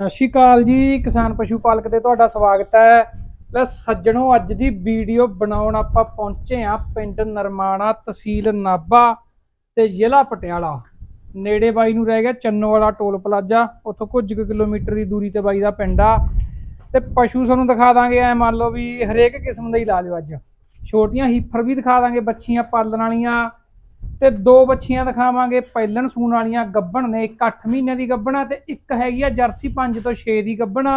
ਸਤਿ ਸ਼੍ਰੀ ਅਕਾਲ ਜੀ, ਕਿਸਾਨ ਪਸ਼ੂ ਪਾਲਕ ਤੇ ਤੁਹਾਡਾ ਸਵਾਗਤ ਹੈ। ਲੈ ਸੱਜਣੋ, ਅੱਜ ਦੀ ਵੀਡੀਓ ਬਣਾਉਣ ਆਪਾਂ ਪਹੁੰਚੇ ਆ ਪਿੰਡ ਨਰਮਾਣਾ ਤਹਿਸੀਲ ਨਾਭਾ ਤੇ ਜ਼ਿਲ੍ਹਾ ਪਟਿਆਲਾ। ਨੇੜੇ ਬਾਈ ਨੂੰ ਰਹਿ ਗਿਆ ਚੰਨੋ ਵਾਲਾ ਟੋਲ ਪਲਾਜ਼ਾ, ਉੱਥੋਂ ਕੁਝ ਕੁ ਕਿਲੋਮੀਟਰ ਦੀ ਦੂਰੀ ਤੇ ਬਾਈ ਦਾ ਪਿੰਡ ਆ। ਤੇ ਪਸ਼ੂ ਤੁਹਾਨੂੰ ਦਿਖਾ ਦਾਂਗੇ, ਐ ਮੰਨ ਲਓ ਵੀ ਹਰੇਕ ਕਿਸਮ ਦਾ ਹੀ ਲਾ ਲਿਓ ਅੱਜ। ਛੋਟੀਆਂ ਹੀਫਰ ਵੀ ਦਿਖਾ ਦਾਂਗੇ ਬੱਚੀਆਂ ਪਾਲਣ ਵਾਲੀਆਂ। ਤੇ ਦੋ ਬੱਚੀਆਂ ਦਿਖਾਵਾਂਗੇ। ਪਹਿਲਣ ਸੂਣ ਵਾਲੀਆਂ ਗੱਭਣ ਨੇ ਇੱਕ 8 ਮਹੀਨਿਆਂ ਦੀ ਗੱਭਣ ਆ ਤੇ ਇੱਕ ਹੈਗੀ ਆ ਜਰਸੀ 5 ਤੋਂ 6 ਦੀ ਗੱਭਣ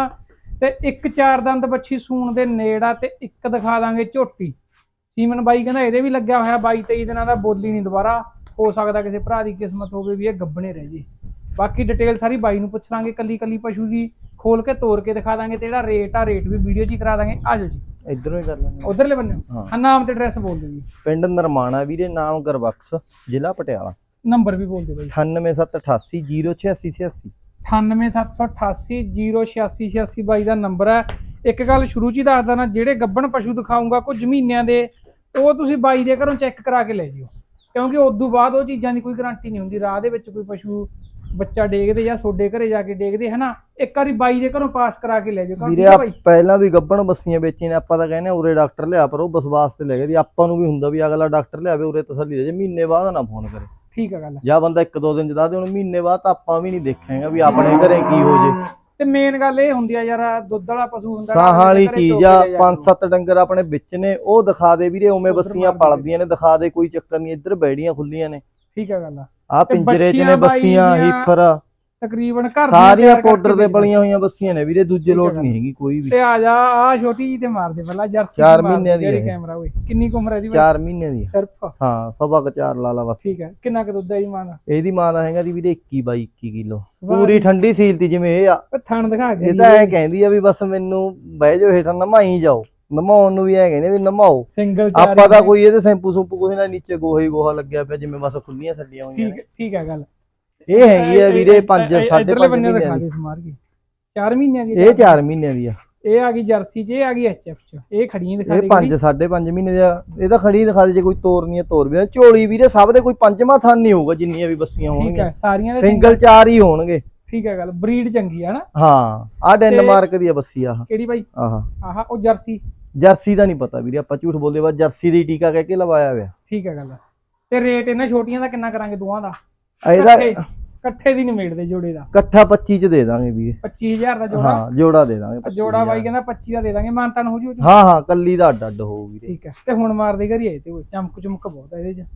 ਤੇ ਇੱਕ ਚਾਰ ਦੰਦ ਬੱਚੀ ਸੂਣ ਦੇ ਨੇੜਾ ਤੇ ਇੱਕ ਦਿਖਾ ਦਾਂਗੇ ਝੋਟੀ। ਸੀਮਨ ਬਾਈ ਕਹਿੰਦਾ ਇਹਦੇ ਵੀ ਲੱਗਿਆ ਹੋਇਆ 22 23 ਦਿਨਾਂ ਦਾ ਬੋਲੀ ਨਹੀਂ ਦੁਬਾਰਾ। ਹੋ ਸਕਦਾ ਕਿਸੇ ਭਰਾ ਦੀ ਕਿਸਮਤ ਹੋਵੇ ਵੀ ਇਹ ਗੱਭਣੇ ਰਹਿ ਜੇ। ਬਾਕੀ ਡਿਟੇਲ ਸਾਰੀ ਬਾਈ ਨੂੰ ਪੁੱਛ ਲਾਂਗੇ ਕੱਲੀ ਕੱਲੀ ਪਸ਼ੂ ਦੀ। ਖੋਲ ਕੇ ਤੋੜ ਕੇ ਦਿਖਾ ਦਾਂਗੇ ਤੇ ਜਿਹੜਾ ਰੇਟ ਆ ਰੇਟ ਵੀ ਵੀਡੀਓ 'ਚ ਹੀ ਕਰਾ ਦਾਂਗੇ। ਆਜੋ ਜੀ। ਇਧਰੋਂ ਹੀ ਕਰ ਲੈਂਦੇ ਉਧਰਲੇ ਬੰਨੇ? ਹਾਂ। ਹਾਂ ਨਾਮ ਤੇ ਐਡਰੈਸ ਬੋਲ ਦਿਓ ਜੀ। ਪਿੰਡ ਨਰਮਾਣਾ ਵੀਰੇ ਨਾਮ ਗਰਬਖਸ਼ ਜ਼ਿਲ੍ਹਾ ਪਟਿਆਲਾ। ਨੰਬਰ ਵੀ ਬੋਲ ਦਿਓ ਬਾਈ। 9778808686 9878808686 ਬਾਈ ਦਾ ਨੰਬਰ ਹੈ। ਇੱਕ ਗੱਲ ਸ਼ੁਰੂ ਚ ਹੀ ਦੱਸਦਾ ਨਾ ਜਿਹੜੇ ਗੱਬਣ ਪਸ਼ੂ ਦਿਖਾਉਂਗਾ ਕੁਝ ਮਹੀਨਿਆਂ ਦੇ ਉਹ ਤੁਸੀਂ ਬਾਈ ਦੇ ਘਰੋਂ ਚੈੱਕ ਕਰਾ ਕੇ ਲੈ ਜਿਓ। ਕਿਉਂਕਿ ਉਸ ਤੋਂ ਬਾਅਦ ਉਹ ਚੀਜ਼ਾਂ ਦੀ ਕੋਈ ਗਾਰੰਟੀ ਨਹੀਂ ਹੁੰਦੀ। ਰਾਹ ਦੇ ਵਿੱਚ ਕੋਈ ਪਸ਼ੂ ਬੱਚਾ ਡੇਗਦੇ ਜਾਂ ਸੋਡੇ ਘਰੇ ਜਾ ਕੇ ਡੇਗਦੇ ਹਨਾ? ਇੱਕ ਵਾਰੀ ਬਾਈ ਦੇ ਘਰੋਂ ਪਾਸ ਕਰਾ ਕੇ ਲੈ ਜਿਓ ਕਿਉਂ ਵੀਰੇ ਠੀਕ ਹੈ ਆ ਬਾਈ? ਪਹਿਲਾਂ ਵੀ ਗੱਬਣ ਬੱਸੀਆਂ ਵੇਚੀਆਂ ਨੇ ਆਪਾਂ ਤਾਂ ਕਹਿੰਦੇ ਉਰੇ ਡਾਕਟਰ ਲਿਆ ਪਰ ਉਹ ਬਸ ਵਾਸਤੇ ਲੈ ਗਏ ਦੀ ਆਪਾਂ ਨੂੰ ਵੀ ਹੁੰਦਾ ਵੀ ਅਗਲਾ ਡਾਕਟਰ ਲਿਆਵੇ ਉਰੇ ਤਸੱਲੀ ਦੇ ਜੇ ਮਹੀਨੇ ਬਾਅਦ ਨਾ ਫੋਨ ਕਰੇ। ਠੀਕ ਹੈ ਗੱਲ। ਜਾਂ ਬੰਦਾ ਇੱਕ ਦੋ ਦਿਨ ਜਦਾ ਦੇ ਹੁਣ ਮਹੀਨੇ ਬਾਅਦ ਤਾਂ ਆਪਾਂ ਵੀ ਨਹੀਂ ਦੇਖਾਂਗਾ ਵੀ ਆਪਣੇ ਘਰੇ ਕੀ ਹੋ ਜੇ। ਤੇ ਮੇਨ ਗੱਲ ਇਹ ਹੁੰਦੀ ਆ ਯਾਰ ਦੁੱਧ ਵਾਲਾ ਪਸ਼ੂ ਹੁੰਦਾ ਸਾਹਾਂ ਵਾਲੀ ਘਰੇ ਚੀਜ਼ ਚੋਕੇ ਆ ਲੈ ਜਾ ਪੰਜ। ਸੱਤ ਡੰਗਰ ਆਪਣੇ ਵਿੱਚ ਨੇ ਉਹ ਦਿਖਾ ਦੇ ਵੀਰੇ ਉਵੇਂ ਬੱਸੀਆਂ ਪਲਦੀਆਂ ਨੇ ਦਿਖਾ ਦੇ ਕੋਈ ਚੱਕਰ ਨਹੀਂ ਇੱਧਰ ਬੈੜੀਆਂ ਖੁੱਲੀਆਂ ਨੇ। ਠੀਕ ਹੈ ਗੱਲ ਆ। ਤੇ ਪਿੰਜਰੇ 'ਚ ਨੇ ਬਾਈ ਬੱਸੀਆਂ ਦੀਆਂ ਹੀਫਰ। ਤਕਰੀਬਨ ਘਰ ਦੀਆਂ ਸਾਰੀਆਂ ਤਿਆਰ ਕਰਕੇ ਪਾਊਡਰ ਦੇ। ਬਲੀਆਂ ਹੋਈਆਂ ਬੱਸੀਆਂ ਨੇ ਵੀਰੇ ਦੂਜੇ ਲੋਟ ਨਹੀਂ ਹੈਗੀ ਕੋਈ ਵੀ। ਤੇ ਆ ਜਾ ਆ ਛੋਟੀ ਜੀ ਤੇ ਮਾਰ ਦੇ ਪਹਿਲਾਂ ਜਰਸੀ ਚਾਰ ਤੇ ਮਾਰ ਦੇ, ਮਹੀਨਿਆਂ ਦੀ ਜਿਹੜੀ ਹੈ। ਕੈਮਰਾ ਓਏ। ਕਿੰਨੀ ਕੁ ਉਮਰ ਹੈ ਦੀ ਬਾਈ? 4 ਮਹੀਨੇ ਦੀ। ਸਿਰਫ? ਹਾਂ ਸਵਾ ਕੁ ਚਾਰ ਲਾ ਲਾ ਬਸ। ਠੀਕ ਹੈ ਕਿੰਨਾ ਕੁ ਦੁੱਧ ਹੈ ਜੀ ਮਾਂ ਦਾ? ਇਹਦੀ ਮਾਂ ਦਾ ਹੈਗਾ ਦੀ ਵੀਰੇ 21 22 21 ਕਿਲੋ। ਪੂਰੀ। ਠੰਡੀ ਸੀਲ ਤੀ ਜਿਵੇਂ ਇਹ ਆ। ਥਣ ਦਿਖਾ ਕੇ ਇਹ ਤਾਂ ਐ ਕਹਿੰਦੀ ਆ ਵੀ ਬਸ ਮੈਨੂੰ ਬਹਿ ਜਾਓ ਹੇਠਾਂ ਨਮਾਈ ਜਾਓ। ਨਮਾਉਣ ਨੂੰ ਵੀ ਐ ਕਹਿੰਦੇ ਵੀ ਨਮਾਓ। ਸਿੰਗਲ ਚਾਰ ਆਪਾਂ ਤਾਂ ਕੋਈ ਇਹਦੇ ਸੈਂਪੂ ਸੂਪੂ ਕੋਈ ਨਾ ਨੀਚੇ ਗੋਹਾ ਹੀ ਗੋਹਾ ਲੱਗਿਆ ਪਿਆ ਜਿਵੇਂ ਬਸ ਖੁੱਲੀਆਂ ਛੱਡੀਆਂ ਹੋਈਆਂ ਠੀਕ ਠੀਕ ਹੈ ਗੱਲ। ਇਹ ਹੈਗੀ ਆ ਵੀਰੇ 5 ਇਧਰਲੇ 5.5 ਬੰਨੇ ਮਹੀਨਿਆਂ ਦਿਖਾ ਦੀ। ਦੇ ਸਮਾਰ ਕੇ। 4 ਮਹੀਨਿਆਂ ਦੀ ਇਹ 4 ਮਹੀਨਿਆਂ ਦੀ ਆ। ਇਹ ਆ ਗਈ ਜਰਸੀ ਚ ਇਹ ਆ ਗਈ ਐਚਐਫ ਚ। ਇਹ ਖੜੀਆਂ ਦਿਖਾ ਇਹ ਦੇ 5 5.5 ਮਹੀਨੇ ਦਾ ਇਹ ਤਾਂ ਖੜੀ ਦਿਖਾ ਦੇ ਜੇ ਕੋਈ ਤੋਰਨੀ ਆ ਤੋਰ ਵੀ ਝੋਲੀ ਵੀਰੇ ਸਭ ਦੇ ਕੋਈ ਪੰਜਵਾਂ ਥਣ ਨਹੀਂ ਹੋਊਗਾ ਜਿੰਨੀਆਂ ਵੀ ਬੱਸੀਆਂ ਠੀਕ ਹੋਣਗੀਆਂ। ਹੈ ਸਾਰੀਆਂ ਦੇ ਸਿੰਗਲ ਚਾਰ ਹੀ ਹੋਣਗੇ। ਠੀਕ ਹੈ ਗੱਲ ਬਰੀਡ ਚੰਗੀ ਆ ਨਾ। ਹਾਂ ਆ ਡੈਨਮਾਰਕ ਦੀ ਆ ਬੱਸੀ ਆਹ। ਕਿਹੜੀ ਬਾਈ? ਆਹ। ਆਹ ਉਹ ਜਰਸੀ। ਜਰਸੀ ਦਾ ਨਹੀਂ ਪਤਾ ਵੀਰੇ ਆਪਾਂ ਝੂਠ ਬੋਲਦੇ ਬਸ ਜਰਸੀ ਦੀ ਟੀਕਾ ਕਹਿ ਕੇ ਲਵਾਇਆ ਹੋਇਆ। ਠੀਕ ਹੈ ਗੱਲ। ਤੇ ਰੇਟ ਇਹਨਾਂ ਛੋਟੀਆਂ ਦਾ ਕਿੰਨਾ ਕਰਾਂਗੇ ਦੋਵਾਂ ਦਾ? ਆ ਇਹਦਾ ਇਕੱਠੇ ਇਕੱਠੇ ਦੀ ਨਿਮੇੜਦੇ ਜੋੜੇ ਦਾ। ਇਕੱਠਾ 25 ਚ ਦੇ ਦਾਂਗੇ ਵੀਰੇ। 25000 ਦਾ ਜੋੜਾ? ਹਾਂ ਜੋੜਾ ਦੇ ਦਾਂਗੇ 25 ਜੋੜਾ ਬਾਈ। ਕਹਿੰਦਾ 25 ਦਾ ਦੇ ਦਾਂਗੇ ਮਾਨਤਨ ਹੋ ਜੂ ਉਹ 'ਚ। ਹਾਂ ਹਾਂ ਕੱਲੀ ਦਾ ਅੱਡ ਅੱਡ ਹੋਊ ਵੀਰੇ। ਠੀਕ ਹੈ ਤੇ ਹੁਣ ਮਾਰਦੇ ਘਰੀ ਆਏ ਤੇ ਉਹ ਚਮਕ ਚਮਕ ਬਹੁਤ ਆ ਇਹਦੇ ਚ।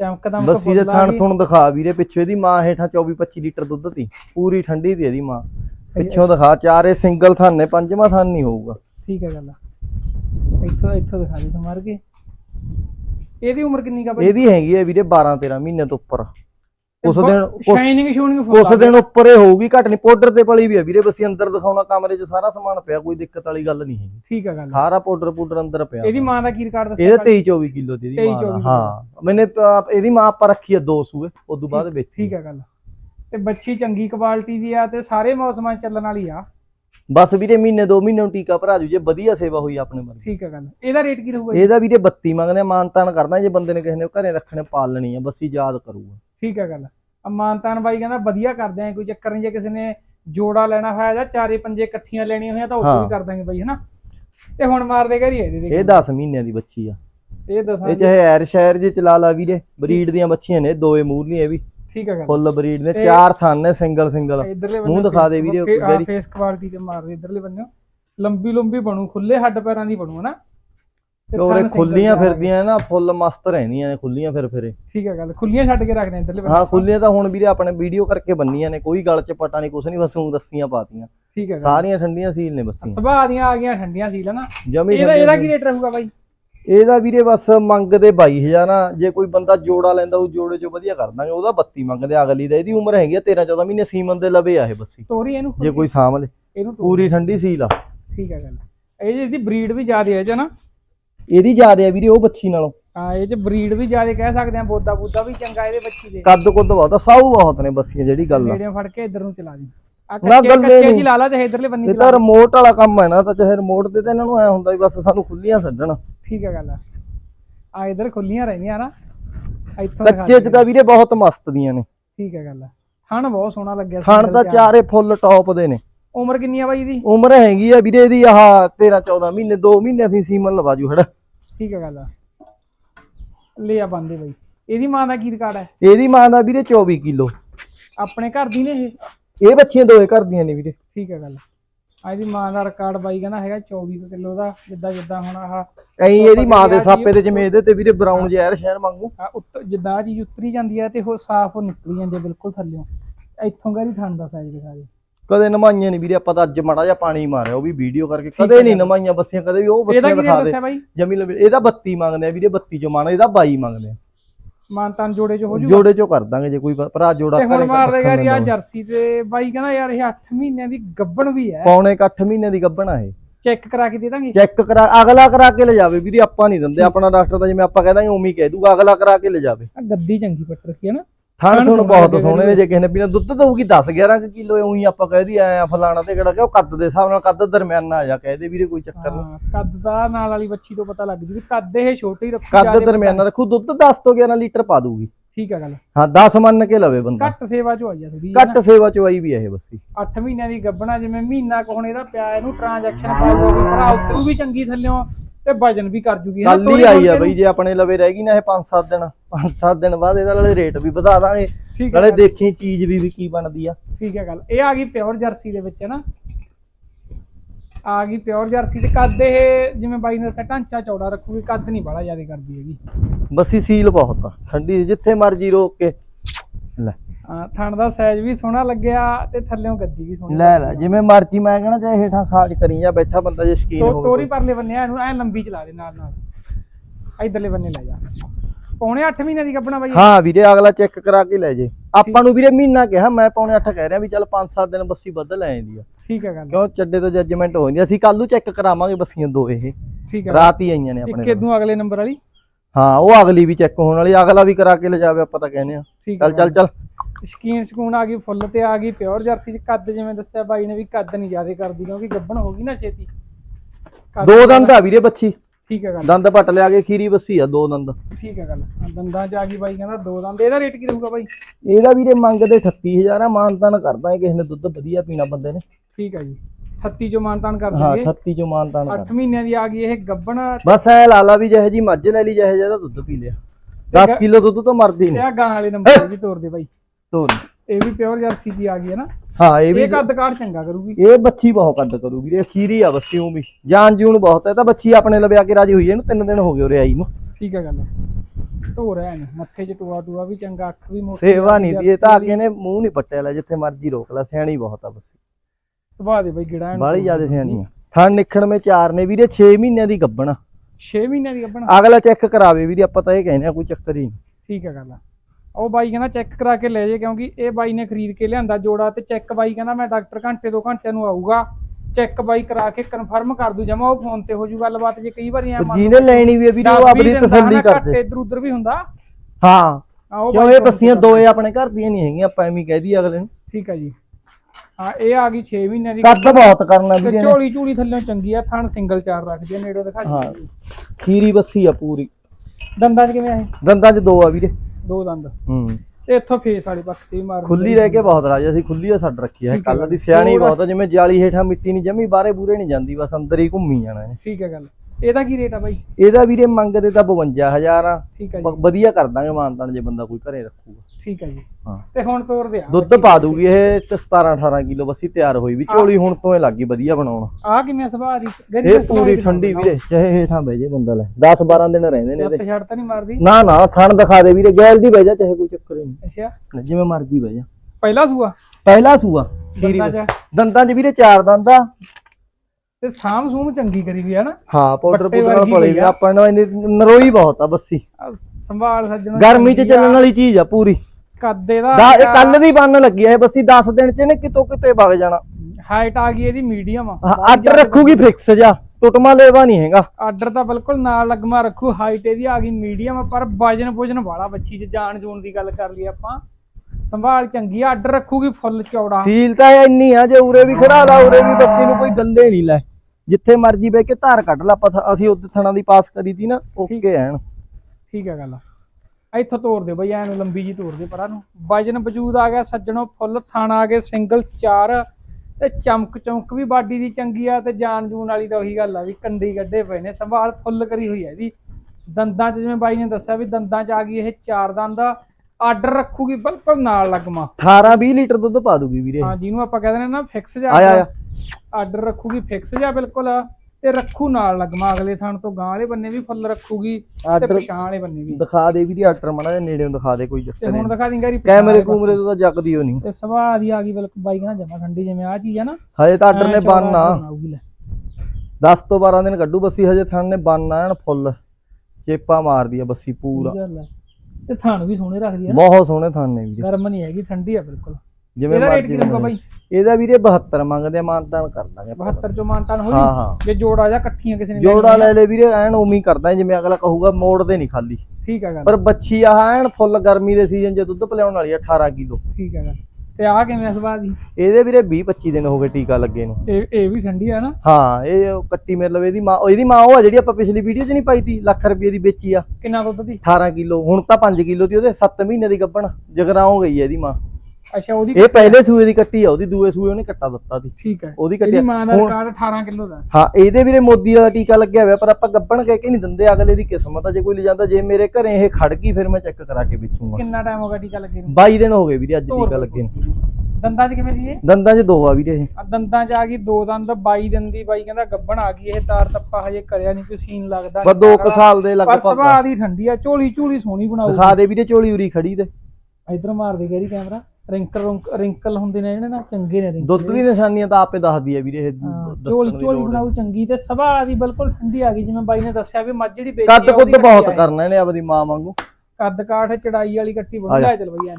ਚਮਕ ਦੇ ਫੁੱਲ ਆ ਥਣ। ਥੁਣ ਦਿਖਾ ਵੀਰੇ ਪਿੱਛੇ ਇਹਦੀ ਮਾਂ ਹੇਠਾਂ 24 25 ਲੀਟਰ ਦੁੱਧ ਤੀ ਪੂਰੀ ਠੰਡੀ ਦੀ ਇਹਦੀ ਮਾਂ। ਪਿੱਛੋਂ ਦਿਖਾ ਚਾਰੇ ਸਿੰਗਲ ਥਣ ਨੇ ਪੰਜਵਾਂ ਥਣ ਨਹੀਂ ਹੋਊਗਾ। ਠੀਕ ਹੈ ਗੱਲ ਆ। ਇੱਥੋਂ ਇੱਥੋਂ ਦਿਖਾ ਦੇ ਤੂੰ ਮਾਰ ਕੇ। ਇਹਦੀ ਉਮਰ ਕਿੰਨੀ ਕਾ ਇਹਦੀ ਹੈਗੀ ਹੈ ਵੀਰੇ 12 13 ਮਹੀਨੇ ਤੋਂ ਉੱਪਰ। ਉਸ ਦਿਨ ਸ਼ਾਈਨਿੰਗ ਸ਼ੂਨਿੰਗ ਫੁੱਲ ਉਸ ਦਿਨ ਉੱਪਰ ਇਹ ਹੋਊਗੀ ਘੱਟ ਨਹੀਂ ਪਾਊਡਰ ਤੇ ਪਲੀ ਵੀ ਹੈ ਵੀਰੇ ਬਸੀ ਅੰਦਰ ਦਿਖਾਉਣਾ ਕਮਰੇ 'ਚ ਸਾਰਾ ਸਮਾਨ ਪਿਆ ਕੋਈ ਦਿੱਕਤ ਵਾਲੀ ਗੱਲ ਨਹੀਂ ਹੈਗੀ। ਠੀਕ ਹੈ ਗੱਲ। ਸਾਰਾ ਪਾਊਡਰ ਪੂਡਰ ਅੰਦਰ ਪਿਆ। ਇਹਦੀ ਮਾਂ ਦਾ ਕੀ ਰਿਕਾਰਡ ਦੱਸਿਆ ਇਹਦੇ ਬਾਈ? 23 24 ਕਿਲੋ ਦੀ ਇਹਦੀ 23 ਮਾਂ ਦਾ। 24 ਹਾਂ। ਮੈਨੇ ਇਹਦੀ ਮਾਂ ਆਪਾਂ ਰੱਖੀ ਆ ਦੋ ਸੂਏ ਉਸ ਤੋਂ ਬਾਅਦ ਵੇਚੀ। ਠੀਕ ਹੈ ਗੱਲ। ਤੇ ਬੱਚੀ ਚੰਗੀ ਕੁਆਲਿਟੀ ਦੀ ਆ ਤੇ ਸਾਰੇ ਮੌਸਮਾਂ 'ਚ ਚੱਲਣ ਵਾਲੀ ਆ। ਬਸ ਵੀਰੇ ਮਹੀਨੇ ਦੋ ਮਹੀਨੇ ਨੂੰ ਟੀਕਾ ਭਰਾ ਜੂ ਜੇ ਵਧੀਆ ਸੇਵਾ ਹੋਈ ਆਪਣੇ ਵੱਲ ਠੀਕ ਹੈ ਗੱਲ। ਇਹਦਾ ਰੇਟ ਕੀ ਰਹੂਗਾ ਜੀ? ਇਹਦਾ ਵੀਰੇ 32 ਮੰਗਦੇ ਆ, ਮਾਨਤਾਨ ਕਰਦਾ ਜੇ ਬੰਦੇ ਨੇ ਕਿਸੇ ਨੇ ਘਰੇ ਰੱਖਣੇ ਪਾਲਣੀ ਆ ਬਸ ਹੀ ਯਾਦ ਕਰੂਗਾ। ਠੀਕ ਹੈ ਗੱਲ। ਅਮਾਨਤਾਨ ਬਾਈ ਕਹਿੰਦਾ ਵਧੀਆ ਕਰਦੇ ਆ ਕੋਈ ਚੱਕਰ ਨਹੀਂ ਜੇ ਕਿਸੇ ਨੇ ਜੋੜਾ ਲੈਣਾ ਹੋਇਆ ਜਾਂ ਚਾਰੇ ਪੰਜੇ ਇਕੱਠੀਆਂ ਲੈਣੀਆਂ ਹੋਈਆਂ ਤਾਂ ਉਹ ਹਾਂ। ਵੀ ਕਰ ਦਾਂਗੇ ਬਾਈ ਹਨਾ? ਤੇ ਹੁਣ ਮਾਰਦੇ ਘਰੀ ਇਹਦੇ ਦੇ ਇਹ 10 ਮਹੀਨਿਆਂ ਦੀ ਬੱਚੀ ਆ। ਇਹ ਦੱਸਾਂ ਇਹ ਚਾਹੇ ਐਰ ਸ਼ਹਿਰ ਜੇ ਚਲਾ ਲਾ ਵੀਰੇ ਬਰੀਡ ਦੀਆਂ ਬੱਚੀਆਂ ਨੇ ਦੋਏ ਮੂਰਲੀਆਂ ਇਹ ਵੀ ਠੀਕ ਹੈ ਗੱਲ। ਫੁੱਲ ਬਰੀਡ ਨੇ ਚਾਰ ਥਣ ਨੇ ਸਿੰਗਲ ਸਿੰਗਲ। ਮੂੰਹ ਦਿਖਾ ਦੇ ਵੀਰੇ, very- ਫੇਸ ਕੁਆਲਿਟੀ ਤੇ ਮਾਰਦੇ ਇਧਰਲੇ ਬੰਨੇ ਲੰਬੀ ਲੰਬੀ ਬਣੂ ਖੁੱਲੇ ਹੱਡ ਪੈਰਾਂ ਦੀ ਬਣੂ ਹਨਾ? ਤੇ ਉਹਰੇ ਖੁੱਲੀਆਂ ਫਿਰਦੀਆਂ ਨਾ ਫੁੱਲ ਮਸਤ ਰਹਿੰਦੀਆਂ ਨੇ ਖੁੱਲੀਆਂ ਫਿਰ ਫਿਰੇ। ਠੀਕ ਹੈ ਗੱਲ ਖੁੱਲੀਆਂ ਛੱਡ ਕੇ ਰੱਖਦੇ ਇਧਰਲੇ ਹਾਂ ਖੁੱਲੀਆਂ ਤਾਂ ਹੁਣ ਵੀਰੇ ਆਪਣੇ ਵੀਡੀਓ ਕਰਕੇ ਬੰਨੀਆਂ ਨੇ ਕੋਈ ਗਲ ਚ ਪਟਾ ਨਹੀਂ ਕੁਛ ਨਹੀਂ ਬਸ ਊਂ ਰੱਸੀਆਂ ਪਾਤੀਆਂ। ਠੀਕ ਹੈ ਸਾਰੀਆਂ ਠੰਡੀਆਂ ਸੀਲ ਨੇ ਬੱਸੀਆਂ। ਸੁਭਾਅ ਦੀਆਂ ਆ ਗਈਆਂ ਠੰਡੀਆਂ ਸੀ ਨਾ ਜਮੀ ਇਹਦਾ ਇਹਦਾ ਕੀ ਰੇਟ ਰਹੂਗਾ ਬਾਈ? ਇਹਦਾ ਵੀਰੇ ਬਸ ਮੰਗਦੇ 22000 ਆ। ਜੇ ਕੋਈ ਬੰਦਾ ਜੋੜਾ ਲੈਂਦਾ ਉਹ ਜੋੜੇ ਚੋਂ ਵਧੀਆ ਕਰ ਦਾਂਗੇ। ਉਹਦਾ 32 ਮੰਗਦੇ ਆ, ਅਗਲੀ ਦਾ। ਇਹਦੀ ਉਮਰ ਹੈਗੀ ਆ 13 14 ਮਹੀਨੇ ਸੀਮਨ ਦੇ ਲਵੇ ਆ ਇਹ ਬੱਸੀ ਤੋਰੀ ਇਹਨੂੰ ਜੇ ਕੋਈ ਸਾਂਭ ਲੇ। ਇਹਨੂੰ ਤੋਰੀ। ਪੂਰੀ ਠੰਡੀ ਸੀਲ ਆ। ਠੀਕ ਹੈ ਗੱਲ। ਇਹ ਜਿਹਦੀ ਬਰੀਡ ਵੀ ਜ਼ਿਆਦਾ ਹੈ ਜਨਾ ਇਹਦੀ ਜ਼ਿਆਦਾ ਆ ਵੀਰੇ ਉਹ ਬੱਚੀ ਨਾਲੋਂ। ਹਾਂ ਇਹ ਚ ਬਰੀਡ ਵੀ ਜ਼ਿਆਦਾ ਕਹਿ ਸਕਦੇ ਆ ਬੋਦਾ ਬੂਦਾ ਵੀ ਚੰਗਾ ਇਹਦੇ ਬੱਚੀ ਦੇ। ਕੱਦ ਕੁੱਦ ਬਹੁਤ ਆ ਸਾਊ ਬਹੁਤ ਨੇ ਬੱਸੀਆਂ ਜਿਹੜੀ ਗੱਲ ਆ। ਨੇੜਿਓਂ ਫੜ ਕੇ ਇੱਧਰ ਨੂੰ ਚਲਾ ਦੀ। ਆ ਨਾ ਕੱਚੇ ਗੱਲੇ ਕੱਚੇ। ਜੀ ਲਾ ਲਾ ਤੇ ਇਧਰਲੇ ਬੰਨੀ ਇਹ ਚਲਾ ਤਾਂ ਰਿਮੋਟ ਵਾਲਾ ਕੰਮ ਹੈ ਨਾ ਤਾਂ ਚਾਹੇ ਰਿਮੋਟ ਦੇ ਤਾਂ ਇਹਨਾਂ ਨੂੰ ਐ ਹੁੰਦਾ ਵੀ ਬਸ ਸਾਨੂੰ ਖੁੱਲੀਆਂ ਛੱਡਣ ਠੀਕ ਹੈ ਗੱਲ ਆ। ਆ ਇਧਰ ਖੁੱਲੀਆਂ ਰਹਿੰਦੀਆਂ ਨਾ ਇੱਥੋਂ ਦਿਖਾ ਕੱਚੇ ਚ। ਤਾਂ ਵੀਰੇ ਬਹੁਤ ਮਸਤ ਦੀਆਂ ਨੇ। ਠੀਕ ਹੈ ਗੱਲ ਆ। ਥਣ ਬਹੁਤ ਸੋਹਣਾ ਲੱਗਿਆ ਥਣ ਤਾਂ ਚਾਰ। ਫੁੱਲ ਟੌਪ ਦੇ ਨੇ। ਉਮਰ ਕਿੰਨੀ ਆ ਬਾਈ ਇਹਦੀ ਉਮਰ ਹੈਗੀ ਆ ਵੀਰੇ ਇਹਦੀ ਆਹ 13 14 ਮਹੀਨੇ 2 ਮਹੀਨੇ ਦੀ ਸੀਮਨ ਲਵਾਜੂ ਖੜਾ ਠੀਕ ਹੈ ਗੱਲ ਆ। ਲੈ ਆ ਬੰਦੇ ਬਾਈ। ਇਹਦੀ ਮਾਂ ਦਾ ਕੀ ਰਿਕਾਰਡ ਹੈ ਇਹਦੀ ਮਾਂ ਦਾ ਵੀਰੇ 24 ਕਿਲੋ। ਆਪਣੇ ਘਰ ਦੀ ਨੇ ਇਹ? ਇਹ ਬੱਚੀਆਂ ਦੋਏ ਘਰ ਦੀਆਂ ਨੇ ਵੀਰੇ। ਠੀਕ ਹੈ ਗੱਲ ਆ ਇਹਦੀ ਮਾਂ ਦਾ ਰਿਕਾਰਡ ਬਾਈ ਕਹਿੰਦਾ ਹੈਗਾ 24 ਕਿਲੋ ਦਾ ਜਿੱਦਾਂ ਜਿੱਦਾਂ ਹੁਣ ਆਹ ਐਂ ਇਹਦੀ ਮਾਂ ਦੇ ਸਾਪੇ ਤੇ ਜਿਵੇਂ ਇਹਦੇ ਤੇ ਵੀਰੇ ਬਰਾਊਨ ਜ਼ਹਿਰ ਸ਼ਹਿਰ ਵਾਂਗੂ। ਆ ਉੱਤ ਜਿੱਦਾਂ ਆਹ ਚੀਜ਼ ਉਤਰੀ ਜਾਂਦੀ ਹੈ ਤੇ ਉਹ ਸਾਫ਼ ਉਹ ਨਿਕਲੀ ਜਾਂਦੀ ਹੈ ਬਿਲਕੁਲ ਥੱਲਿਓਂ। ਇੱਥੋਂ ਗਾਰੀ ਥਣ ਦਾ ਸਾਈਜ਼ ਦਿਖਾ ਦੇ ਕਦੇ ਨਮਾਈਆਂ ਨਹੀਂ ਵੀਰੇ ਆਪਾਂ ਤਾਂ ਅੱਜ ਮਾੜਾ ਜਿਹਾ ਪਾਣੀ ਮਾਰਿਆ ਉਹ ਵੀ ਵੀਡੀਓ ਕਰਕੇ। ਠੀਕ ਕਦੇ ਹੈ ਨਹੀਂ। ਨਮਾਈਆਂ ਬੱਸੀਆਂ ਕਦੇ ਵੀ ਉਹ ਇਹਦਾ ਬੱਸੀਆਂ ਕੀ ਦਿਖਾ ਦੇ। ਦੱਸਿਆ ਬਾਈ? ਜਮੀ ਲਵੇ ਇਹਦਾ 32 ਮੰਗਦੇ ਆ ਵੀਰੇ 32 ਚੋਂ ਮਾਣਾ ਇਹਦਾ 22 ਮੰਗਦੇ ਆ। ਮਾਨਤਾਨ ਜੋੜੇ ਚ ਹੋ ਜੂਗਾ? ਜੋੜੇ ਚੋਂ ਕਰ ਦਾਂਗੇ ਜੇ ਕੋਈ ਭਰਾ ਜੋੜਾ ਤੇ ਹੁਣ ਮਾਰ ਦੇਗਾ ਯਾਰ ਜਰਸੀ ਤੇ ਬਾਈ ਕਹਿੰਦਾ ਯਾਰ ਇਹ 8 ਮਹੀਨਿਆਂ ਦੀ ਗੱਬਣ ਵੀ ਹੈ। ਪੌਣੇ 8 ਮਹੀਨੇ ਦੀ ਗੱਭਣਾ ਇਹ। ਚੈੱਕ ਕਰਾ ਕੇ ਦੇ ਦਾਂਗੇ? ਚੈੱਕ ਕਰਾ ਅਗਲਾ ਕਰਾ ਕੇ ਲੈ ਜਾਵੇ ਵੀਰੇ ਆਪਾਂ ਨਹੀਂ ਦਿੰਦੇ। ਆਪਣਾ ਡਾਕਟਰ ਦਾ ਜਿਵੇਂ ਆਪਾਂ ਕਹਿੰਦਾ ਉਵੇਂ ਹੀ ਕਹਿ ਦੂਗਾ ਅਗਲਾ ਕਰਾ ਕੇ ਲੈ ਜਾਵੇ। ਗੱਦੀ ਚੰਗੀ ਪੱਟ ਰੱਖੀ ਹੈ ਨਾ। ਥਣ ਥਣ ਬਹੁਤ ਸੋਹਣੇ ਨੇ। ਜੇ ਕਿਸੇ ਨੇ ਪੀਣਾ। ਦੁੱਧ ਦਊਗੀ 10 11 ਕਿਲੋ ਉਹੀ ਆਪਾਂ ਕਹਿ ਦੀ ਆਇਆ ਫਲਾਣਾ ਤੇ ਕਿਹੜਾ ਕਿ ਉਹ ਕੱਦ ਦੇ ਹਿਸਾਬ ਨਾਲ ਕੱਦ ਦਰਮਿਆਨਾ ਆ ਜਾ ਕਹਦੇ ਵੀਰੇ ਕੋਈ ਚੱਕਰ ਨਹੀਂ। ਕੱਦ ਦਾ ਨਾਲ ਵਾਲੀ ਬੱਚੀ ਤੋਂ ਪਤਾ ਲੱਗ ਜੂ ਵੀ ਕੱਦ ਇਹ ਛੋਟੇ ਹੀ ਰੱਖੂ ਕੱਦ ਦਰਮਿਆਨਾ ਰੱਖੂ ਦੁੱਧ 10 ਤੋਂ 11 ਲੀਟਰ ਪਾ ਦੂਗੀ ਠੀਕ ਹੈ ਗੱਲ। ਹਾਂ 10 ਮੰਨ ਕੇ ਲਵੇ ਬੰਦਾ। ਘੱਟ ਸੇਵਾ ਚ ਹੋਈ ਆ ਥੋੜੀ ਘੱਟ ਸੇਵਾ ਚਵਾਈ ਵੀ ਇਹ ਬੱਸੀ। 8 ਮਹੀਨਿਆਂ ਦੀ ਗੱਬਣਾ ਜਿਵੇਂ ਮਹੀਨਾ ਕੁ ਹੁਣ ਇਹਦਾ ਪਿਆ ਇਹਨੂੰ ਟ੍ਰਾਂਜੈਕਸ਼ਨ ਪਾਊਗਾ ਵੀ ਭਰਾ ਉਤਰੂ ਵੀ ਚੰਗੀ ਥੱਲਿਓਂ ਤੇ ਵਜਨ ਵੀ ਕਰ ਜੂਗੀ। ਕੱਲ ਹੀ ਆਈ ਆ ਬਈ ਜੇ ਆਪਣੇ ਲਵੇ ਰਹਿ ਗਈ ਨਾ ਇਹ 5-7 ਦਿਨ। 5-7 ਦਿਨ ਬਾਅਦ ਇਹਦਾ ਨਾਲੇ ਰੇਟ ਵੀ ਵਧਾ ਦਾਂਗੇ। ਠੀਕ ਹੈ ਨਾਲੇ ਦੇਖੀ ਚੀਜ਼ ਵੀ ਵੀ ਕੀ ਬਣਦੀ ਆ। ਠੀਕ ਹੈ ਗੱਲ। ਇਹ ਆ ਗਈ ਪਿਓਰ ਜਰਸੀ ਦੇ ਵਿੱਚ ਹੈ ਨਾ। ਆ ਗਈ ਪਿਓਰ ਜਰਸੀ ਚ ਕੱਦ ਇਹ ਜਿਵੇਂ ਬਾਈ ਨੇ ਦੱਸਿਆ ਢਾਂਚਾ ਚੌੜਾ ਰੱਖੂਗੀ ਕੱਦ ਨਹੀਂ ਬੜਾ ਜ਼ਿਆਦਾ ਕਰਦੀ ਹੈਗੀ। ਬੱਸੀ ਸੀਲ ਬਹੁਤ ਆ। ਠੰਡੀ ਜਿੱਥੇ ਮਰਜ਼ੀ ਰੋਕ ਕੇ। ਲੈ। ਥਣ ਦਾ ਸਾਈਜ਼ ਵੀ ਸੋਹਣਾ ਲੱਗਿਆ ਤੇ ਥੱਲਿਓਂ ਗੱਦੀ ਵੀ ਸੋਹਣੀ ਲੈ ਲੈ ਜਿਵੇਂ ਮਰਜ਼ੀ ਮੈਂ ਕਹਣਾ ਚਾਹੇ ਹੇਠਾਂ ਖਾਜ ਕਰੀ ਜਾ ਬੈਠਾ ਬੰਦਾ ਜੇ ਸ਼ਕੀਨ ਤੋ ਹੋਵੇ ਤੋਰੀ ਪਰਲੇ ਬੰਨੇ ਆ ਇਹਨੂੰ ਐ ਲੰਬੀ ਚਲਾ ਦੇ ਨਾਲ ਨਾਲ ਇਧਰਲੇ ਬੰਨੇ ਲੈ ਜਾ। ਪੌਣੇ 8 ਮਹੀਨਿਆਂ ਦੀ ਗੱਬਣਾ ਬਾਈ ਹਾਂ ਵੀਰੇ ਅਗਲਾ ਚੈੱਕ ਕਰਾ ਕੇ ਲੈ ਜੇ। ਆਪਾਂ ਨੂੰ ਵੀਰੇ ਮਹੀਨਾ ਕਿਹਾ ਮੈਂ ਪੌਣੇ 8 ਕਹਿ ਰਿਹਾ ਵੀ ਚੱਲ 5-7 ਦਿਨ ਬੱਸੀ ਵੱਧ ਲੈ ਜਾਂਦੀ ਆ। ਠੀਕ ਹੈ ਗੱਲ। ਕਿਉਂ? ਚੱਡੇ ਤੋਂ ਜੱਜਮੈਂਟ ਹੋ ਜਾਂਦੀ। ਅਸੀਂ ਕੱਲ ਨੂੰ ਚੈੱਕ ਕਰਾਵਾਂਗੇ ਬੱਸੀਆਂ ਦੋ ਇਹ। ਠੀਕ ਹੈ। ਰਾਤ ਹੀ ਆਈਆਂ ਨੇ ਆਪਣੇ ਇੱਕੇ ਅਗਲੇ ਨੰਬਰ ਵਾਲੀ? ਹਾਂ ਉਹ ਅਗਲੀ ਵੀ ਚੈੱਕ ਹੋਣ ਵਾਲੀ। ਅਗਲਾ ਵੀ ਕਰਾ ਕੇ ਲੈ ਜਾਵੇ ਆਪਾਂ ਤਾਂ ਕਹਿੰਦੇ ਆ ਚੱਲ ਚੱਲ ਚੱਲ। ਸ਼ਕੀਨ ਸਕੂਨ ਆ ਗਈ ਫੁੱਲ ਤੇ ਆ ਗਈ ਪਿਓਰ ਜਰਸੀ ਚ ਕੱਦ ਜਿਵੇਂ ਦੱਸਿਆ ਬਾਈ ਨੇ ਵੀ ਕੱਦ ਨਹੀਂ ਜ਼ਿਆਦਾ ਕਰਦੀ ਕਿਉਂਕਿ ਗੱਬਣ ਹੋ ਗਈ ਨਾ ਛੇਤੀ। ਦੋ ਦੰਦ ਆ ਵੀਰੇ ਬੱਚੀ। ਠੀਕ ਹੈ ਗੱਲ। ਦੰਦ ਪੱਟ ਲਿਆ ਕੇ ਖੀਰੀ ਬੱਸੀ ਆ ਦੋ ਦੰਦ। ਠੀਕ ਹੈ ਗੱਲ। ਦੰਦਾਂ ਚ ਆ ਗਈ ਬਾਈ ਕਹਿੰਦਾ ਦੋ ਦੰਦ। ਇਹਦਾ ਰੇਟ ਕੀ ਰਹੂਗਾ ਬਾਈ? ਇਹਦਾ ਵੀਰੇ ਮੰਗਦੇ 38000 ਆ ਮਾਨਤਾਨ ਕਰਦਾ ਕਿਸੇ ਨੇ ਦੁੱਧ ਵਧੀਆ ਪੀਣਾ ਬੰਦੇ ਨੇ। ਠੀਕ ਹੈ ਜੀ। 38 ਚੋਂ ਮਾਨਤਾਨ ਕਰ ਹਾਂ ਦਿੰਗੇ 38 ਚੋਂ ਮਾਨਤਾਨ 8 ਕਰ। ਮਹੀਨਿਆਂ ਦੀ ਆ ਗਈ ਇਹ ਗੱਬਣ। ਬਸ ਐ ਲਾਲਾ ਵੀ ਜਿਹੇ ਜੀ ਮੱਝ ਲੈ ਲਈ ਜਿਹੇ ਜਿਹਦਾ ਦੁੱਧ ਪੀ ਲਿਆ। 10 ਕਿਲੋ ਦੁੱਧ ਤੋਂ ਮਰਦੀ ਤੇ ਨਹੀਂ ਆ ਗਾਂ ਵਾਲੇ ਨੰਬਰ ਵੀ ਤੋਰ ਦੇ ਬਾਈ। ਤੋਰ। ਇਹ ਵੀ ਪਿਓਰ ਜਰਸੀ ਹੀ ਆ ਗਈ ਹੈ ਨਾ। ਹਾਂ ਇਹ ਵੀ ਇਹ ਕੱਦ ਕਾਠ ਚੰਗਾ ਕਰੂਗੀ। ਇਹ ਬੱਚੀ ਬਹੁਤ ਕੱਦ ਕਰੂ ਵੀਰੇ ਖੀਰੀ ਆ ਬੱਚੀ ਉਹ ਵੀ। ਜਾਨ ਜੂਨ ਬਹੁਤ ਹੈ ਤਾਂ ਬੱਚੀ ਆਪਣੇ ਲਵੇ ਆ ਕੇ ਰਾਜੀ ਹੋਈ ਹੈ ਇਹਨੂੰ ਤਿੰਨ ਦਿਨ ਹੋ ਗਏ ਉਰੇ ਆਈ ਨੂੰ। ਠੀਕ ਹੈ ਗੱਲ ਧੋ ਰਿਹਾ ਇਹਨੂੰ ਮੱਥੇ 'ਚ ਟੂਆ ਟੂਆ ਵੀ ਚੰਗਾ ਅੱਖ ਵੀ ਮੋਟੀ ਸੇਵਾ ਨਹੀਂ ਦੀ ਇਹ ਤਾਂ ਅੱਗੇ ਨੇ ਮੂੰਹ ਨਹੀਂ ਪੱਟਿਆ ਲੈ ਜਿੱਥੇ ਮਰਜ਼ੀ ਰੋਕ ਲੈ ਸਿਆਣੀ ਬਹੁਤ ਆ ਬੱਚੀ। ਸੁਭਾਅ ਦੇ ਬਾਈ ਗਿੜਾ ਬਾਲੀ ਜ਼ਿਆਦਾ ਸਿਆਣੀ ਆ। ਥਣ ਨਿਖਣ ਮੇ ਚਾਰ ਨੇ ਵੀਰੇ 6 ਮਹੀਨਿਆਂ ਦੀ ਗੱਬਣ 6 ਮਹੀਨਿਆਂ ਦੀ ਗੱਬਣ ਅਗਲਾ ਚੈੱਕ ਕਰਾਵੇ ਵੀਰੇ ਆਪਾਂ ਤਾਂ ਇਹ ਕਹਿੰਦੇ ਆ ਕੋਈ ਚੱਕਰ ਹੀ ਨਹੀਂ। ਠੀਕ ਹੈ ਗੱਲ ਉਹ ਬਾਈ ਕਹਿੰਦਾ ਚੈੱਕ ਕਰਾ ਕੇ ਲੈ ਜੇ ਕਿਉਂਕਿ ਇਹ ਬਾਈ ਨੇ ਖਰੀਦ ਕੇ ਲਿਆਂਦਾ ਜੋੜਾ ਤੇ ਚੈੱਕ ਬਾਈ ਕਹਿੰਦਾ ਮੈਂ ਡਾਕਟਰ ਘੰਟੇ ਦੋ ਘੰਟਿਆਂ ਨੂੰ ਆਊਗਾ। ਚੈੱਕ ਬਾਈ ਕਰਾ ਕੇ ਕਨਫਰਮ ਕਰ ਦੂ ਜਮਾ ਉਹ ਫੋਨ ਤੇ ਹੋ ਜੂ ਗੱਲਬਾਤ ਜੇ ਕਈ ਵਾਰੀ ਐ ਜਿਹਨੇ ਲੈਣੀ ਵੀ ਹੈ ਵੀਰੇ ਉਹ ਆਪਣੀ ਤਸੱਲੀ ਕਰਦੇ। ਇਧਰ ਉਧਰ ਵੀ ਹੁੰਦਾ। ਹਾਂ। ਕਿਉਂ ਇਹ ਬੱਸੀਆਂ। ਦੋਏ ਆਪਣੇ ਘਰ ਦੀਆਂ ਨਹੀਂ ਹੈਗੀਆਂ ਆਪਾਂ ਐਵੇਂ ਕਹਿ ਦਈਏ ਅਗਲੇ ਨੂੰ। ਠੀਕ ਹੈ ਜੀ। ਹਾਂ ਇਹ ਆ ਗਈ 6 ਮਹੀਨਿਆਂ ਦੀ ਕੱਦ ਬਹੁਤ ਕਰਨਾ ਨੇ। ਝੋਲੀ ਝੂਲੀ ਥੱਲੇ ਚੰਗੀ ਆ ਥਣ ਸਿੰਗਲ ਚਾਰ ਰੱਖਦੀ ਆ ਨੇੜੇ ਦਿਖਾ ਹਾਂ। ਜੀ ਖੀਰੀ ਬੱਸੀ ਆ ਪੂਰੀ। ਦੰਦਾਂ 'ਚ ਕਿਵੇਂ ਆ ਇਹ? ਦੰਦਾਂ 'ਚ ਦੋ ਆ ਵੀਰੇ। ਦੋ ਦੰਦ। ਹੂੰ। ਤੇ ਇੱਥੋਂ ਫੇਸ ਵਾਲੇ ਪੱਖ ਤੇ ਮਾਰ ਖੁੱਲੀ ਰਹਿ ਕੇ ਬਹੁਤ ਰਾਜ ਅਸੀਂ ਖੁੱਲੀ ਓ ਛੱਡ ਰੱਖੀ ਹੈ ਠੀਕ ਹੈ ਕੱਲ ਦੀ। ਸਿਆਣੀ? ਬਹੁਤ ਆ ਜਿਵੇਂ ਜਾਲੀ ਹੇਠਾਂ ਮਿੱਟੀ ਨਹੀਂ ਜਮੀ ਬਾਹਰੇ ਬੂਰੇ ਨਹੀਂ ਜਾਂਦੀ ਬਸ ਅੰਦਰ ਹੀ ਘੁੰਮੀ ਜਾਣਾ ਹੈ ਠੀਕ ਹੈ ਗੱਲ। ਇਹਦਾ ਕੀ ਰੇਟ ਆ ਬਾਈ? ਇਹਦਾ ਵੀਰੇ ਮੰਗਦੇ ਤਾਂ 52000 ਆ। ਠੀਕ ਹੈ ਜੀ। ਬ- ਵਧੀਆ ਕਰ ਦਾਂਗੇ ਮਾਨਤਾਨ ਜੇ ਬੰਦਾ ਕੋਈ ਘਰੇ ਰੱਖੂਗਾ। ਠੀਕ ਹੈ ਜੀ। ਹਾਂ। ਤੇ ਹੁਣ ਤੋਰ ਦੇ ਆ। ਦੁੱਧ ਪਾ ਦੂਗੀ ਇਹ ਤੇ 17 18 ਕਿਲੋ ਬੱਸੀ ਤਿਆਰ ਹੋਈ ਵੀ ਝੋਲੀ ਹੁਣ ਤੋਂ ਹੀ ਲੱਗੀ ਵਧੀਆ ਬਣਾਉਣ। ਆ ਕਿਵੇਂ ਸੁਭਾਅ ਦੀ? ਇਹ ਪੂਰੀ ਠੰਡੀ ਵੀਰੇ ਚਾਹੇ ਹੇਠਾਂ ਬਹਿ ਜੇ ਬੰਦਾ ਲੈ। 10 12 ਦਿਨ ਰਹਿੰਦੇ ਨੇ ਇਹਦੇ। ਛੱਡ ਤਾਂ ਨਹੀਂ ਮਾਰਦੀ। ਨਾ ਨਾ ਥਣ ਦਿਖਾ ਦੇ ਵੀਰੇ ਗੈਲ ਦੀ ਬਹਿ ਜਾ ਚਾਹੇ ਕੋਈ ਚੱਕਰ ਹੀ ਅੱਛਾ। ਨਹੀਂ ਜਿਵੇਂ ਮਰਜ਼ੀ ਬਹਿ ਜਾ। ਪਹਿਲਾ ਸੂਆ? ਪਹਿਲਾ ਸੂਆ। ਦੰਦਾਂ 'ਚ? ਵੀਰੇ ਚਾਰ ਦੰਦ ਆ। ਤੇ ਸਾਮ ਸੂਮ ਚੰਗੀ ਕਰੀ ਵੀ ਹੈ ਨਾ। ਹਾਂ ਪਾਊਡਰ ਪੂਡਰ ਪਲੇ ਵੀ। ਆਪਾਂ ਨੂੰ ਨਰੋਈ ਬਹੁਤ ਆ ਬੱਸੀ। ਸੰਭਾਲ ਸੱਜਣੋ ਗਰਮੀ 'ਚ ਚੱਲਣ ਵਾਲੀ ਚੀਜ਼ ਆ ਪੂਰੀ। ਕੱਦੇ ਦਾ ਦਾ ਇਹ ਕੱਲ ਦੀ ਬੰਨ ਲੱਗੀ ਇਹ ਬੱਸੀ 10 ਦਿਨ 'ਚ ਇਹਨੇ ਕਿਤੋਂ ਕਿਤੇ ਵਗ ਜਾਣਾ। ਹਾਈਟ ਆ ਗਈ ਇਹਦੀ ਮੀਡੀਅਮ ਆਰਡਰ ਰੱਖੂਗੀ ਫਿਕਸ ਜਾ ਟੁੱਟਮਾ ਲੇਵਾ ਨਹੀਂ ਹੈਗਾ। ਆਰਡਰ ਤਾਂ ਬਿਲਕੁਲ ਨਾਲ ਲੱਗਮਾ ਰੱਖੂ ਹਾਈਟ ਇਹਦੀ ਆ ਗਈ ਮੀਡੀਅਮ ਪਰ ਵਜਨ ਵਜਨ ਵਾਲਾ ਬੱਚੀ 'ਚ ਜਾਣ ਜੂਣ ਦੀ ਗੱਲ ਕਰ ਲਈ ਆਪਾਂ। ਸੰਭਾਲ ਚੰਗੀ ਆਰਡਰ ਰੱਖੂਗੀ ਫੁੱਲ ਚੌੜਾ। ਫੀਲ ਤਾਂ ਇੰਨੀ ਆ ਜੇ ਉਰੇ ਵੀ ਖੜਾ ਲਾ ਉਰੇ ਵੀ ਬੱਸੀ ਨੂੰ ਕੋਈ ਗੱਲੇ ਨਹੀਂ ਲੈ। ਜਿੱਥੇ ਮਰਜ਼ੀ ਬਹਿ ਕੇ ਧਾਰ ਕੱਢ ਲਾ ਆਪਾਂ ਅਸੀਂ ਉੱਥੇ ਥਣਾ ਦੀ ਪਾਸ ਕਰੀ ਤੀ ਨਾ ਓਕੇ ਐਨ। ਠੀਕ ਹੈ ਗੱਲ। ਇੱਥੋਂ ਤੋੜ ਦੇ ਬਈ ਐਨੂੰ ਲੰਬੀ ਜੀ ਤੋੜ ਦੇ ਪਰਾਂ ਨੂੰ। ਵਜਨ ਵਜੂਦ ਆ ਗਿਆ ਸੱਜਣੋ ਫੁੱਲ ਥਾਣਾ ਆ ਗਏ ਸਿੰਗਲ ਚਾਰ। ਤੇ ਚਮਕ ਚਮਕ ਵੀ ਬਾਡੀ ਦੀ ਚੰਗੀ ਆ ਤੇ ਜਾਨ ਜੂਨ ਵਾਲੀ ਤਾਂ ਉਹੀ ਗੱਲ ਆ ਵੀ ਕੰਡੀ ਕੱਢੇ ਪਏ ਨੇ ਸੰਭਾਲ ਫੁੱਲ ਕਰੀ ਹੋਈ ਹੈ ਇਹਦੀ। ਦੰਦਾਂ 'ਚ ਜਿਵੇਂ ਬਾਈ ਨੇ ਦੱਸਿਆ ਵੀ ਦੰਦਾਂ 'ਚ ਆ ਗਈ ਇਹ ਚਾਰ ਦੰਦ ਆ ਆਰਡਰ ਰੱਖੂਗੀ ਬਿਲਕੁਲ ਨਾਲ ਲੱਗਮਾ। 18 20 ਲੀਟਰ ਦੁੱਧ ਪਾ ਦੂਗੀ ਵੀਰੇ। ਹਾਂ ਜਿਹਨੂੰ ਆਪਾਂ ਕਹਿੰਦੇ ਨੇ ਨਾ ਫਿਕਸ ਜਾ ਆਰਡਰ ਰੱਖੂਗੀ ਫਿਕਸ ਜਾ ਬਿਲਕੁਲ। ਤੇ ਰੱਖੂ ਨਾਲ ਲੱਗਮਾ ਅਗਲੇ ਥਾਣ ਤੋਂ ਗਾਂ ਵਾਲੇ ਬੰਨੇ ਵੀ ਫੁੱਲ ਰੱਖੂਗੀ ਤੇ ਆਰਡਰ ਪਛਾਣ ਵਾਲੇ ਬੰਨੇ ਵੀ। ਦਿਖਾ ਦੇ ਵੀਰੇ ਆਰਡਰ ਮਣਾ ਦੇ ਨੇੜੇ ਨੂੰ ਦਿਖਾ ਦੇ ਕੋਈ ਤੇ ਚੱਕਰ ਹੁਣ ਨਹੀਂ। ਦਿਖਾ ਦਿੰਗਾ ਰੀ ਕੈਮਰੇ ਕੂਮਰੇ ਤੋਂ ਤਾਂ ਜੱਕਦੀ ਹੋ ਨਹੀਂ। ਤੇ ਦੀ ਆ ਗਈ ਬਿਲਕੁਲ ਬਾਈ ਕਹਿੰਦਾ ਜਮਾ ਠੰਡੀ ਜਿਵੇਂ ਆ ਚੀਜ਼ ਆ ਨਾ। ਹਜੇ ਤਾਂ ਆਰਡਰ ਐਂ ਨੇ ਚੌੜਾ ਬਣਾਊਗੀ ਲੈ। 10 ਤੋਂ 12 ਦਿਨ ਕੱਢੂ ਬੱਸੀ ਹਜੇ ਥਣ ਨੇ ਬੰਨਾ ਐਨ ਫੁੱਲ। ਚੇਪਾ ਮਾਰਦੀ ਆ ਬੱਸੀ ਪੂਰਾ। ਸਹੀ ਗੱਲ ਤੇ ਥਾਣ ਵੀ ਸੋਹਣੇ ਰੱਖਦੀ ਆ ਬਹੁਤ ਸੋਹਣੇ ਥਣ ਨੇ ਵੀਰੇ। ਗਰਮ ਨਹੀਂ ਹੈਗੀ ਠੰਡੀ ਆ ਬਿਲਕੁਲ। ਜਿਵੇਂ ਇਹਦਾ ਰੇਟ ਮਰਜ਼ੀ ਰਹੂਗਾ ਬਾਈ? ਇਹਦਾ ਵੀਰੇ 72 ਮੰਗਦੇ ਆ ਮਾਨਤਾਨ ਕਰ ਦਾਂਗੇ 72 ਚੋਂ ਮਾਨਤਾਨ ਹੋ ਹਾਂ ਹਾਂ। ਜੇ ਜੋੜਾ ਜਾਂ ਇਕੱਠੀਆਂ ਕਿਸੇ ਨੇ ਜੋੜਾ ਲੈ ਲੈ ਵੀਰੇ ਐਨ ਉਮੀ ਕਰਦਾ ਜਿਵੇਂ ਅਗਲਾ ਕਹੂਗਾ ਮੋੜਦੇ ਨਹੀਂ ਖਾਲੀ। ਠੀਕ ਹੈ ਗੱਲ। ਪਰ ਬੱਚੀ ਆ ਐਨ ਫੁੱਲ ਗਰਮੀ ਦੇ ਸੀਜ਼ਨ 'ਚ ਦੁੱਧ ਪਿਲਾਉਣ ਵਾਲੀ ਆ 18 ਕਿਲੋ। ਠੀਕ ਹੈ ਗੱਲ। ਤੇ ਆ ਕਿਵੇਂ ਆ ਸੁਭਾਅ ਦੀ? ਇਹਦੇ ਵੀਰੇ 20 25 ਦਿਨ ਹੋ ਗਏ ਟੀਕਾ ਲੱਗੇ ਨੂੰ। ਇਹ ਇਹ ਵੀ ਠੰਡੀ ਆ ਨਾ? ਹਾਂ ਇਹ ਉਹ ਕੱਟੀ ਮੇਰੇ ਲਵੇ ਇਹਦੀ ਮਾਂ ਉਹ ਇਹਦੀ ਮਾਂ ਉਹ ਆ ਜਿਹੜੀ ਆਪਾਂ ਪਿਛਲੀ ਵੀਡੀਓ 'ਚ ਨਹੀਂ ਪਾਈ ਤੀ ਲੱਖ ਰੁਪਏ ਦੀ ਵੇਚੀ ਆ। ਕਿੰਨਾ ਦੁੱਧ ਦੀ? 18 ਕਿਲੋ ਹੁਣ ਤਾਂ 5 ਕਿਲੋ ਦੀ ਉਹਦੇ 7 ਮਹੀਨੇ ਦੀ ਗੱਭਣ ਜਗਰਾਉਂ ਗਈ ਹੈ ਇਹਦੀ ਮਾਂ। ਅੱਛਾ ਉਹਦੀ ਇਹ ਪਹਿਲੇ ਸੂਏ ਦੀ ਕੱਟੀ ਆ ਉਹਦੀ ਦੂਏ ਸੂਏ ਉਹਨੇ ਕੱਟਾ ਦਿੱਤਾ ਸੀ। ਠੀਕ ਹੈ। ਉਹਦੀ ਇਹਦੀ ਕੱਟੀ ਮਾਂ ਦਾ ਹੁਣ- ਰਿਕਾਰਡ 18 ਕਿਲੋ ਦਾ। ਹਾਂ ਇਹਦੇ ਵੀਰੇ ਮੋਦੀ ਵਾਲਾ ਟੀਕਾ ਲੱਗਿਆ ਹੋਇਆ ਪਰ ਆਪਾਂ ਗੱਭਣ ਕਹਿ ਕੇ ਨਹੀਂ ਦਿੰਦੇ ਅਗਲੇ ਦੀ ਕਿਸਮਤ ਆ ਜੇ ਕੋਈ ਲੈ ਜਾਂਦਾ ਜੇ ਮੇਰੇ ਘਰੇ ਇਹ ਖੜ ਗਈ ਫਿਰ ਮੈਂ ਚੈੱਕ ਕਰਾ ਕੇ ਵੇਚੂੰਗਾ। ਕਿੰਨਾ ਟਾਈਮ ਹੋ ਗਿਆ ਟੀਕਾ ਲੱਗੇ ਨੂੰ? 22 ਦਿਨ ਹੋ ਗਏ ਵੀਰੇ ਅੱਜ ਟੀਕਾ। ਲੱਗੇ ਨੂੰ। ਦੰਦਾਂ 'ਚ ਕਿਵੇਂ ਸੀ ਇਹ? ਦੰਦਾਂ 'ਚ ਦੋ ਆ ਵੀਰੇ ਇਹ। ਆ ਦੰਦਾਂ 'ਚ ਆ ਗਈ ਦੋ ਦੰਦ 22 ਦਿਨ ਦੀ ਬਾਈ ਕਹਿੰਦਾ ਗੱਬਣ ਆ ਗਈ ਇਹ ਤਾਰ ਤੱਪਾ ਹਜੇ ਕਰਿਆ ਨਹੀਂ ਕੋਈ ਸੀਨ ਲੱਗਦਾ ਬਸ ਦੋ ਕੁ। ਸਾਲ ਦੇ ਪਰ ਲਗਭਗ ਸੁਭਾਅ ਦੀ ਠੰਡੀ ਆ ਝੋਲੀ ਝੋਲੀ ਸੋਹਣੀ ਬਣਾਉ ਦਿਖਾ ਦੇ ਵੀਰੇ ਝੋਲੀ ਉਰੀ ਖੜੀ ਤੇ। ਇਧਰ ਮਾਰ ਦੇ ਗੈਰੀ ਕੈਮਰਾ। ਰਿੰਕਲ ਰਿੰਕਲ ਹੁੰਦੇ ਨੇ ਜਿਹੜੇ ਨਾ ਚੰਗੇ ਨੇ ਦੁੱਧ ਦੀ ਨਿਸ਼ਾਨੀਆਂ ਤਾਂ ਆਪੇ ਦੱਸਦੀ ਹੈ ਵੀਰੇ ਇਹ ਝੋਲ ਦੱਸਣ ਬਣਾਉ ਚੰਗੀ ਤੇ ਸਭਾ ਦੀ ਬਿਲਕੁਲ ਠੰਡੀ ਆ ਗਈ ਜਿਵੇਂ ਬਾਈ ਨੇ ਦੱਸਿਆ ਵੀ ਮੱਝ ਜਿਹੜੀ ਵੇਚੀ ਕੱਦ ਕੁੱਦ ਬਹੁਤ ਕਰਨਾ ਇਹਨੇ ਆਪਦੀ ਮਾਂ ਵਾਂਗੂ। ਕੱਦ ਕਾਠ ਚੜਾਈ ਵਾਲੀ ਕੱਟੀ ਆ ਚਲ ਬਈ ਐਂ।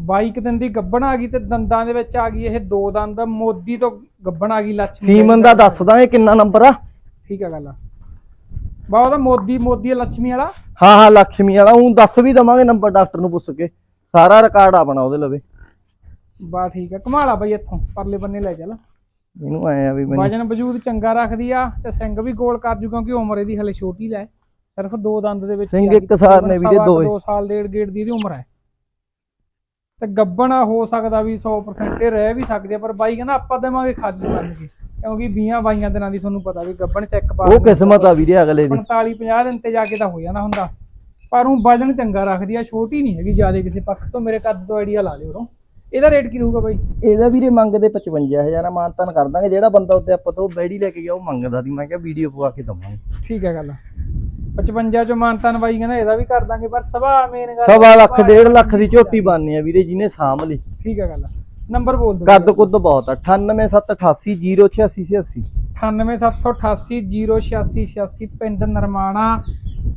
ਬਾਈ ਦਿਨ ਦੀ ਗੱਬਣ ਆ ਗਈ ਤੇ ਦੰਦਾਂ ਦੇ ਵਿੱਚ ਆ ਗਈ ਇਹ ਦੋ ਦੰਦ ਮੋਦੀ ਤੋਂ ਗੱਬਣ ਆ ਗਈ ਲక్ష్ਮੀ ਸੀਮਨ ਦਾ ਦੱਸਦਾ ਇਹ ਕਿੰਨਾ ਨੰਬਰ ਆ। ਠੀਕ ਆ ਗੱਲ ਆ। ਬਾ ਮੋਦੀ ਮੋਦੀ ਆ ਲక్ష్ਮੀ ਵਾਲਾ। ਹਾਂ ਹਾਂ ਲక్ష్ਮੀ ਵਾਲਾ ਉਹ ਦੱਸ ਵੀ ਦਵਾਂਗੇ ਨੰਬਰ ਡਾਕਟਰ ਨੂੰ ਪੁੱਛ ਕੇ। ਸਾਰਾ ਰਿਕਾਰਡ ਆਪਣਾ ਉਹਦੇ ਲਵੇ। ਬਾ ਠੀਕ ਆ ਕਮਾਲਾ ਬਈ ਇੱਥੋਂ ਪਰਲੇ ਬੰਨੇ ਲੈ ਚੱਲ। ਇਹਨੂੰ ਆਏ ਆ ਵੀ ਮੈਨੂੰ ਵਜਨ ਵਜੂਦ ਚੰਗਾ ਰੱਖਦੀ ਆ ਤੇ ਸਿੰਘ ਵੀ ਗੋਲ ਕਰ ਜੂ ਕਿਉਂਕਿ ਉਮਰ ਇਹਦੀ ਹਲੇ ਛੋਟੀ ਲੈ। ਸਿਰਫ ਦੋ ਦੰਦ ਦੇ ਵਿੱਚ ਸਿੰਘ ਇੱਕ ਸਾਰ ਨੇ ਵੀਰੇ। ਦੋ ਸਾਲ ਡੇਢ ਗੇੜ ਦੀ ਇਹਦੀ ਉਮਰ ਹੈ। ਤੇ ਗੱਬਣ ਹੋ ਸਕਦਾ ਵੀ 100% ਇਹ ਰਹਿ ਵੀ ਸਕਦੇ ਪਰ ਬਾਈ ਕਹਿੰਦਾ ਆਪਾਂ ਦੇਵਾਂਗੇ ਖਾਲੀ ਮੰਨ ਕੇ। ਕਿਉਂਕਿ 20 22 ਦਿਨਾਂ ਦੀ ਤੁਹਾਨੂੰ ਪਤਾ ਵੀ ਗੱਬਣ ਚੈੱਕ ਪਾ ਉਹ ਕਿਸਮਤ ਆ ਵੀਰੇ ਅਗਲੇ ਦੀ। 45 50 ਦਿਨ ਤੇ ਜਾ ਕੇ ਤਾਂ ਹੋ ਜਾਂਦਾ ਹੁੰਦਾ। ਪਰ ਉਹ ਵਜਨ ਚੰਗਾ ਰੱਖਦੀ ਆ ਛੋਟੀ ਨਹੀਂ ਹੈਗੀ ਜ਼ਿਆਦਾ ਕਿਸੇ ਪੱਖ ਤੋਂ ਮੇਰੇ ਕੱਦ ਤੋਂ ਆਈਡੀਆ ਲਾ ਲਿਓ ਉਰੋਂ। ਇਹਦਾ ਰੇਟ ਕੀ ਰਹੂਗਾ ਬਾਈ? ਇਹਦਾ ਵੀਰੇ ਮੰਗਦੇ 55000 ਆ ਮਾਨਤਾਨ ਕਰ ਦਾਂਗੇ ਜਿਹੜਾ ਬੰਦਾ ਉੱਤੇ ਆਪਾਂ ਤੋਂ ਬੈੜੀ ਲੈ ਕੇ ਗਿਆ ਉਹ ਮੰਗਦਾ ਸੀ ਮੈਂ ਕਿਹਾ ਵੀਡੀਓ ਪਵਾ ਕੇ ਦਵਾਂਗੇ। ਠੀਕ ਹੈ ਗੱਲ। 55 ਚੋਂ ਮਾਨਤਾਨ ਬਾਈ ਕਹਿੰਦਾ ਇਹਦਾ ਵੀ ਕਰ ਦਾਂਗੇ ਪਰ ਸਵਾ ਮੇਨ ਗੱਲ ਸਵਾ ਲੱਖ ਡੇਢ ਲੱਖ ਦੀ ਝੋਟੀ ਬਣਨੀ ਆ ਵੀਰੇ ਜਿਹਨੇ ਸਾਂਭ ਲਈ। ਠੀਕ ਹੈ ਗੱਲ। ਨੰਬਰ ਬੋਲ ਦਿਓ। ਕੱਦ ਕੁੱਦ ਬਹੁਤ ਆ 9878808686 9878808686 ਪਿੰਡ ਨਰਮਾਣਾ।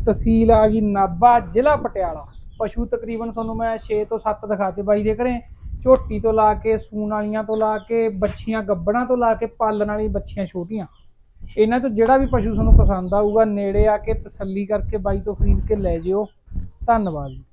ਤਹਿਸੀਲ ਆ ਗਈ ਨਾਭਾ, ਜ਼ਿਲ੍ਹਾ ਪਟਿਆਲਾ। ਪਸ਼ੂ ਤਕਰੀਬਨ ਤੁਹਾਨੂੰ ਮੈਂ 6 ਤੋਂ 7 ਦਿਖਾਤੇ ਬਾਈ ਦੇ ਘਰੇ। ਝੋਟੀ ਤੋਂ ਲਾ ਕੇ, ਸੂਣ ਵਾਲੀਆਂ ਤੋਂ ਲਾ ਕੇ ਬੱਚੀਆਂ ਗੱਬੜਾਂ ਤੋਂ ਲਾ ਕੇ, ਪਾਲਣ ਵਾਲੀ ਬੱਚੀਆਂ ਛੋਟੀਆਂ। ਇਹਨਾਂ ਤੋਂ ਜਿਹੜਾ ਵੀ ਪਸ਼ੂ ਤੁਹਾਨੂੰ ਪਸੰਦ ਆਊਗਾ, ਨੇੜੇ ਆ ਕੇ ਤਸੱਲੀ ਕਰਕੇ ਬਾਈ ਤੋਂ ਖਰੀਦ ਕੇ ਲੈ ਜਿਓ। ਧੰਨਵਾਦ ਜੀ।